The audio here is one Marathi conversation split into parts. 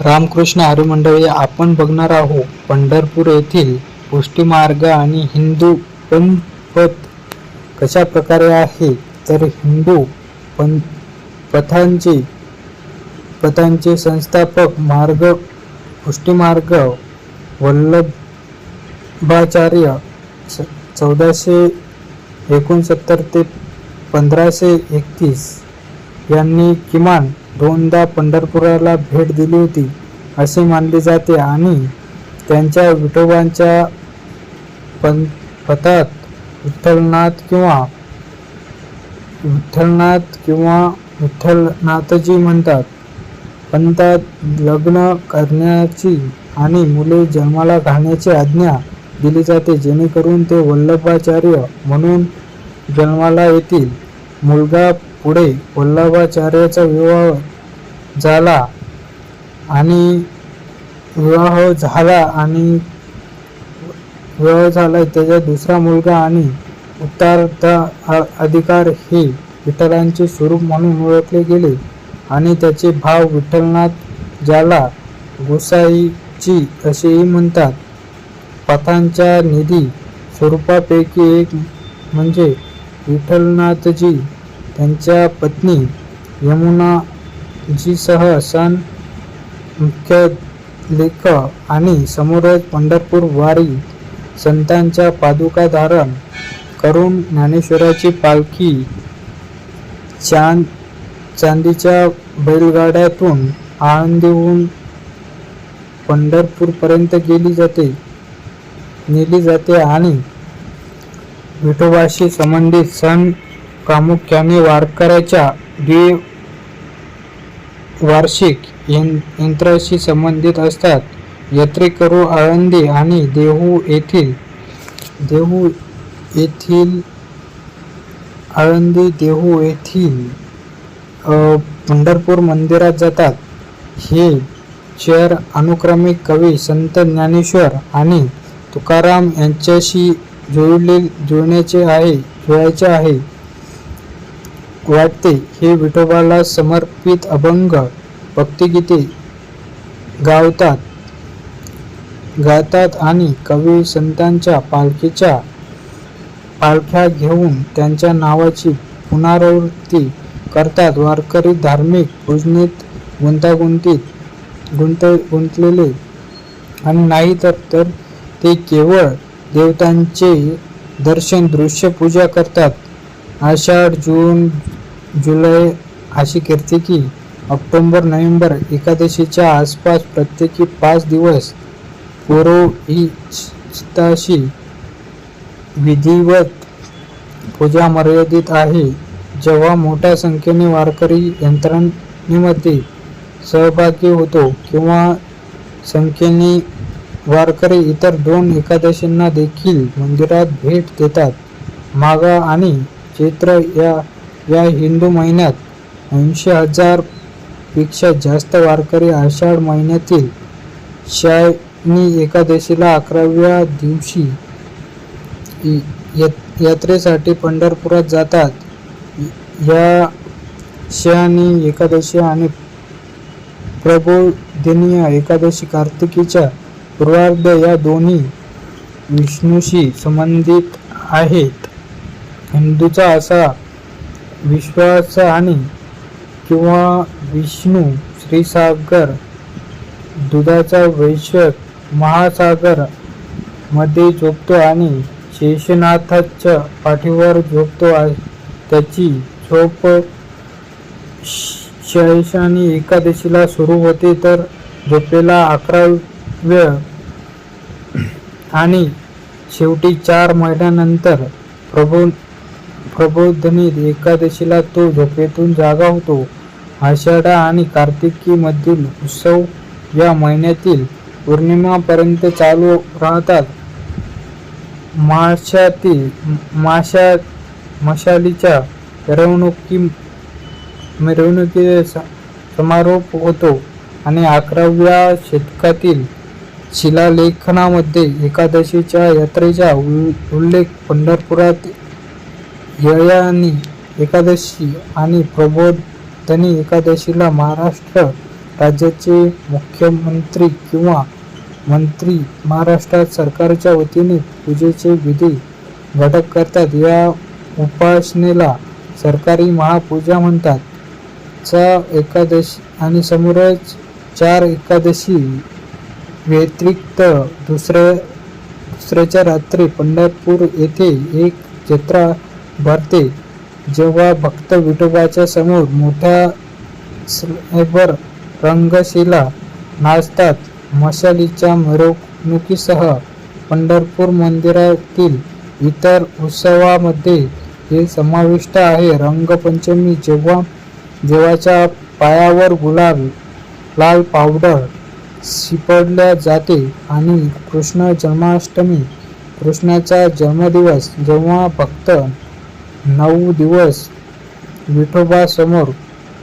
रामकृष्ण हरिमंडळी आपण बघणार आहोत पंढरपूर येथील पुष्टीमार्ग आणि हिंदू पंथपथ कशा प्रकारे आहे? तर हिंदू पं पथांचे पथांचे संस्थापक मार्ग पुष्टीमार्ग वल्लभाचार्य च- चौदाशे एकोणसत्तर ते पंधराशे एकतीस यांनी किमान दोनदा पंढरपुराला भेट दिली होती असे मानले जाते. आणि त्यांच्या विठोबांच्या पं पथात विठ्ठलनाथ किंवा विठ्ठलनाथ किंवा विठ्ठलनाथजी म्हणतात. पंथात लग्न करण्याची आणि मुले जन्माला घालण्याची आज्ञा दिली जाते जेणेकरून ते वल्लभाचार्य म्हणून जन्माला येतील. मुलगा पुढे वल्लभाचार्याचा विवाह झाला आणि विवाह झाला आणि विवाह झाला त्याचा दुसरा मुलगा आणि उत्तरार्ध अधिकार हे विठ्ठलांचे स्वरूप म्हणून ओळखले गेले आणि त्याचे भाव विठ्ठलनाथ ज्याला गोसाईची असेही म्हणतात. पथांच्या निधी स्वरूपापैकी एक म्हणजे विठ्ठलनाथजी त्यांच्या पत्नी यमुना जीसह सण मुख्य लेख आणि समोरच पंढरपूर वारी संतांच्या पादुका धारण करून ज्ञानेश्वराची पालखी चांद चांदीच्या बैलगाड्यातून आळंदीहून पंढरपूरपर्यंत गेली जाते नेली जाते आणि विठोबाशी संबंधित सण प्रामुख्याने वारकऱ्याच्या द्वि वार्षिक यं- यंत्राशी संबंधित असतात. यात्रेकरू आळंदी आणि देहू येथील देहू येथील आळंदी देहू येथील पंढरपूर मंदिरात जातात. हे शहर अनुक्रमिक कवी संत ज्ञानेश्वर आणि तुकाराम यांच्याशी जुळले जुळण्याचे आहे जोडायचे आहे. वाटते. हे विठोबाला समर्पित अभंग भक्तिगीते गावतात. गातात आणि कवी संतांच्या पालखीच्या पालख्या घेऊन त्यांच्या नावाची पुनरावृत्ती करतात. वारकरी धार्मिक पूजनेत गुंतागुंतीत गुंत गुंतलेले आणि नाही तर तर ते केवळ देवतांचे दर्शन दृश्य पूजा करतात. आषाढ जून जुलै अशी कीर्तिकी ऑक्टोंबर नोव्हेंबर एकादशीच्या आसपास प्रत्येकी पाच दिवस पुरोहिताशी विधिवत पूजा मर्यादित आहे. जेव्हा मोठ्या संख्येने वारकरी यंत्रणेमध्ये सहभागी होतो किंवा संख्येने वारकरी इतर दोन एकादशींना देखील मंदिरात भेट देतात. मागा आणि चैत्र या या हिंदू महिन्यात ऐंशी हजारपेक्षा जास्त वारकरी आषाढ महिन्यातील शायनी एकादशीला अकराव्या दिवशी यात्रेसाठी पंढरपुरात जातात. या शयानी एकादशी आणि प्रबोधिनीय एकादशी कार्तिकीच्या पूर्वार्ध या दोन्ही विष्णूशी संबंधित आहेत. हिंदूचा असा विश्वास आणि किंवा विष्णू श्रीसागर दुधाचा वैश्वक महासागरमध्ये झोपतो आणि शेषनाथाच्या पाठीवर झोपतो त्याची झोप शैशानी एकादशीला सुरू होते तर झोपेला अकराव्य आणि शेवटी चार महिन्यानंतर प्रभू प्रबोधनीत एकादशीला तो झोपेतून जागा होतो. आषाढा आणि कार्तिकीमधील उत्सव या महिन्यातील पौर्णिमापर्यंत चालू राहतात. माशातील माशा मशालीच्या मिरवणुकी मिरवणुकी स- समारोप होतो आणि अकराव्या शतकातील शिलालेखनामध्ये एकादशीच्या यात्रेचा उल्लेख पंढरपुरात ययानी एकादशी आणि प्रबोधनी एकादशीला महाराष्ट्र राज्याचे मुख्यमंत्री किंवा मंत्री महाराष्ट्रात सरकारच्या वतीने पूजेचे विधी घटक करतात. या उपासनेला सरकारी महापूजा म्हणतात. चा एकादशी आणि समोरच चार एकादशी व्यतिरिक्त दुसऱ्या दुसऱ्याच्या रात्री पंढरपूर येथे एक जत्रा भरते. जेव्हा भक्त विठोबाच्या समोर मोठ्या रंगशिला नाचतात मशालीच्या मिरवणुकीसह पंढरपूर मंदिरातील इतर उत्सवामध्ये हे समाविष्ट आहे. रंगपंचमी जेव्हा देवाच्या पायावर गुलाल लाल पावडर शिपडल्या जाते आणि कृष्ण जन्माष्टमी कृष्णाचा जन्मदिवस जेव्हा भक्त नऊ दिवस विठोबासमोर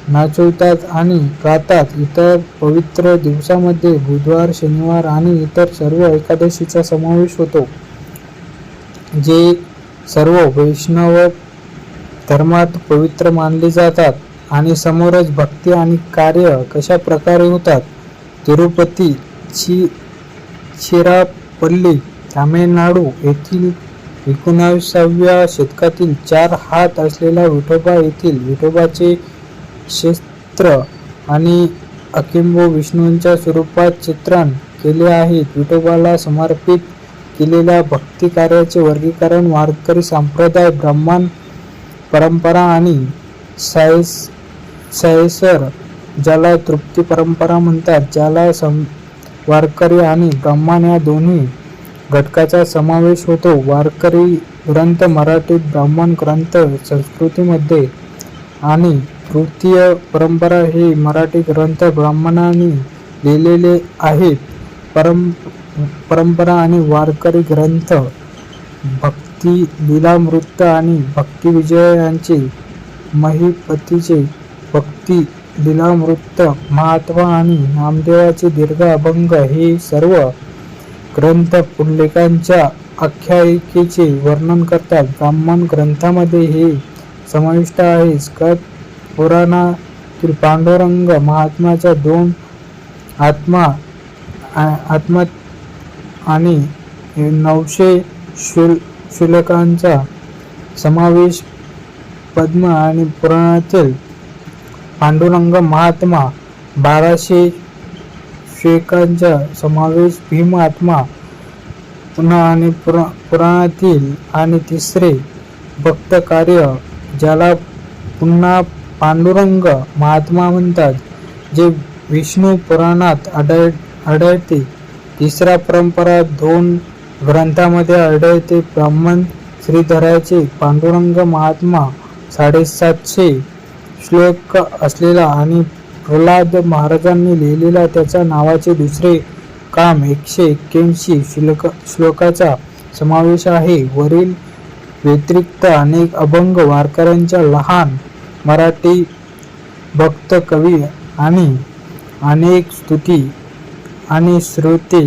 नाचवतात आणि गातात. इतर पवित्र दिवसामध्ये बुधवार शनिवार आणि इतर सर्व एकादशीचा समावेश होतो जे सर्व वैष्णव धर्मात पवित्र मानले जातात आणि समोरच भक्ती आणि कार्य कशा प्रकारे होतात? तिरुपती ची चिरापल्ली तामिळनाडू येथील एकोणाविसाव्या शतकातील चार हात असलेला विठोबा येथील विठोबाचे क्षेत्र आणि अकिंबो विष्णूंच्या स्वरूपात चित्रण केले आहेत विठोबाला समर्पित केलेल्या भक्ती कार्याचे वर्गीकरण वारकरी संप्रदाय ब्राह्मण परंपरा आणि सायस सायसर ज्याला तृप्ती परंपरा म्हणतात ज्याला सम वारकरी आणि ब्राह्मण या दोन्ही घटकाचा समावेश होतो. वारकरी ग्रंथ मराठीत ब्राह्मण ग्रंथ संस्कृतीमध्ये आणि तृतीय परंपरा हे मराठी ग्रंथ ब्राह्मणांनी लिहिलेले आहेत. परं परंपरा आणि वारकरी ग्रंथ भक्ती लीलामृत आणि भक्ती विजय यांचे महिपतीचे भक्ती लीलामृत महात्मा आणि नामदेवाचे दीर्घ अभंग हे सर्व ग्रंथ पुंडलिकांच्या आख्यायिकेचे वर्णन करतात. ब्राह्मण ग्रंथामध्ये हे समाविष्ट आहे. स्कट पुराणातील पांडुरंग महात्म्याच्या दोन आत्मा आत्मा आणि नऊशे शुल शुल्कांचा समावेश पद्म आणि पुराणातील पांडुरंग महात्मा बाराशे शेकांचा समावेश भीम आत्मा पुन्हा आणि पुरा पुराणातील आणि तिसरे भक्त कार्य ज्याला पुन्हा पांडुरंग महात्मा म्हणतात जे विष्णू पुराणात आढळ आढळते. तिसरा परंपरा दोन ग्रंथामध्ये आढळते. ब्राह्मण श्रीधराचे पांडुरंग महात्मा साडेसातशे श्लोक असलेला आणि प्रल्हाद महाराजांनी लिहिलेला त्याच्या नावाचे दुसरे काम एकशे एक्क्याऐंशी श्लोक श्लोकाचा समावेश आहे. वरील व्यतिरिक्त अनेक अभंग वारकऱ्यांच्या लहान मराठी भक्त कवी आणि अनेक स्तुती आणि श्रोते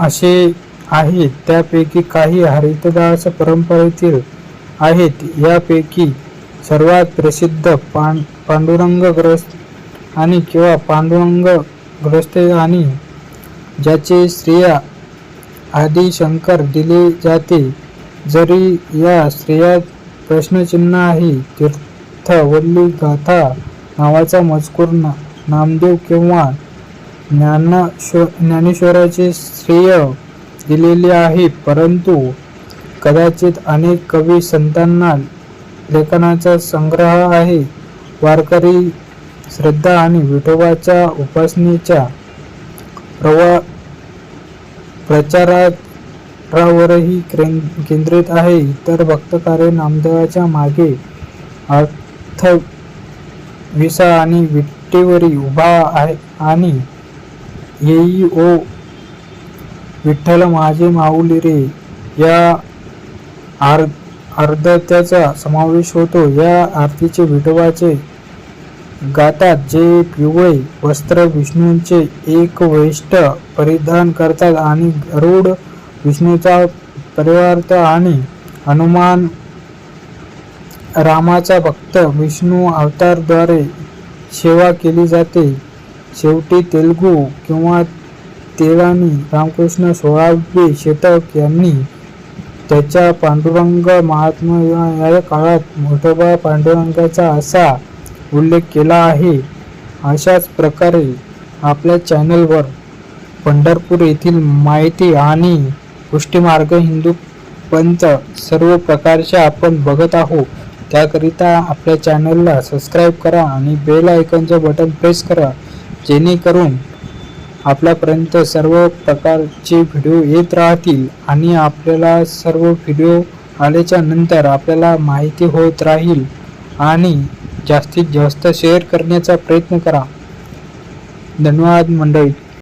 असे आहेत. त्यापैकी काही हरितदास परंपरेतील आहेत. यापैकी सर्वात प्रसिद्ध पां पांडुरंग ग्रस्त आणि किंवा पांडुरंग ग्रस्त आणि ज्याचे श्रेय आदी शंकर दिले जाते जरी या श्रेयात प्रश्नचिन्ह आहे तीर्थवल्ली गाथा नावाचा मजकूर ना नामदेव किंवा ज्ञानेश्वर ज्ञानेश्वराचे श्रेय दिलेले आहे परंतु कदाचित अनेक कवी संतांना लेखनाचा संग्रह आहे. वारकरी श्रद्धा आणि विठोबाच्या उपासनेच्या प्रवा प्रचारावरही केंद्रित आहे. इतर भक्तकार्य नामदेवाच्या मागे अर्थ विसा आणि विट्टीवरी उभा आहे आणि येई ओ विठ्ठल माझे माऊली रे या आर अर्धत्याचा समावेश होतो. या आरतीचे विठोबाचे गातात जे पिवळे वस्त्र विष्णूंचे एक वैष्ट परिधान करतात आणि गरुड विष्णूचा परिवार्थ आणि हनुमान रामाचा भक्त विष्णू अवतारद्वारे सेवा केली जाते. शेवटी तेलुगू किंवा तेलानी रामकृष्ण सोळावे शतक यांनी त्याच्या पांडुरंग महात्म्य या काळात मोठोबा पांडुरंगाचा असा उल्लेख केला आहे. अशाच प्रकारे आपल्या चॅनलवर पंढरपूर येथील माहिती आणि पुष्टीमार्ग हिंदू पंथ सर्व प्रकारचे आपण बघत आहोत. त्याकरिता आपल्या चॅनलला सबस्क्राईब करा आणि बेल आयकॉनचं बटन प्रेस करा जेणेकरून आपल्यापर्यंत सर्व प्रकारचे व्हिडिओ येत राहतील आणि आपल्याला सर्व व्हिडिओ आल्याच्यानंतर आपल्याला माहिती होत राहील. आणि जास्तीत जास्त शेअर करण्याचा प्रयत्न करा. धन्यवाद मंडळी.